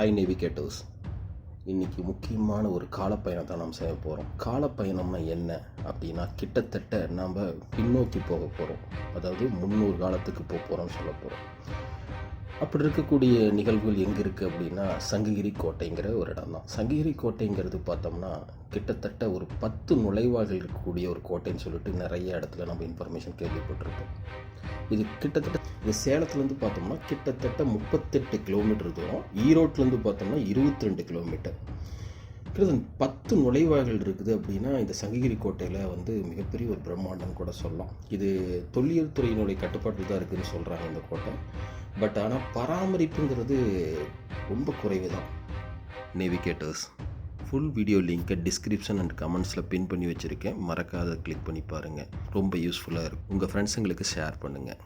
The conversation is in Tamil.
ஹாய் நேவிகேட்டர்ஸ் இன்றைக்கி முக்கியமான ஒரு காலப்பயணத்தை நாம் செய்ய போகிறோம் காலப்பயணம்னா என்ன அப்படின்னா கிட்டத்தட்ட நாம் பின்னோக்கி போக போகிறோம் அதாவது முன்னூறு காலத்துக்கு போக போகிறோம்னு சொல்ல போகிறோம் அப்படி இருக்கக்கூடிய நிகழ்வுகள் எங்கே இருக்குது அப்படின்னா சங்ககிரி கோட்டைங்கிற ஒரு இடம் தான். சங்ககிரி கோட்டைங்கிறது பார்த்தோம்னா கிட்டத்தட்ட ஒரு பத்து நுழைவாயில் இருக்கக்கூடிய ஒரு கோட்டைன்னு சொல்லிட்டு நிறைய இடத்துல நம்ம இன்ஃபர்மேஷன் கேள்விப்பட்டிருப்போம். இது கிட்டத்தட்ட இந்த சேலத்துலேருந்து பார்த்தோம்னா கிட்டத்தட்ட முப்பத்தெட்டு கிலோமீட்டர் தூரம். ஈரோட்லேருந்து பார்த்தோம்னா இருபத்தி ரெண்டு கிலோமீட்டர் கிட்டத்தட்ட பத்து நுழைவாய்கள் இருக்குது அப்படின்னா இந்த சங்ககிரி கோட்டையில் வந்து மிகப்பெரிய ஒரு பிரம்மாண்டம் கூட சொல்லலாம். இது தொல்லியல் துறையினுடைய கட்டுப்பாட்டில் தான் இருக்குதுன்னு சொல்கிறாங்க இந்த கோட்டை. பட் ஆனால் பராமரிப்புங்கிறது ரொம்ப குறைவு தான் நேவிகேட்டர்ஸ் ஃபுல் வீடியோ லிங்க்கை டிஸ்கிரிப்ஷன் அண்ட் கமெண்ட்ஸில் பின் பண்ணி வச்சுருக்கேன். மறக்காத கிளிக் பண்ணி பாருங்கள் ரொம்ப யூஸ்ஃபுல்லாக இருக்கும். உங்கள் ஃப்ரெண்ட்ஸுங்களுக்கு ஷேர் பண்ணுங்கள்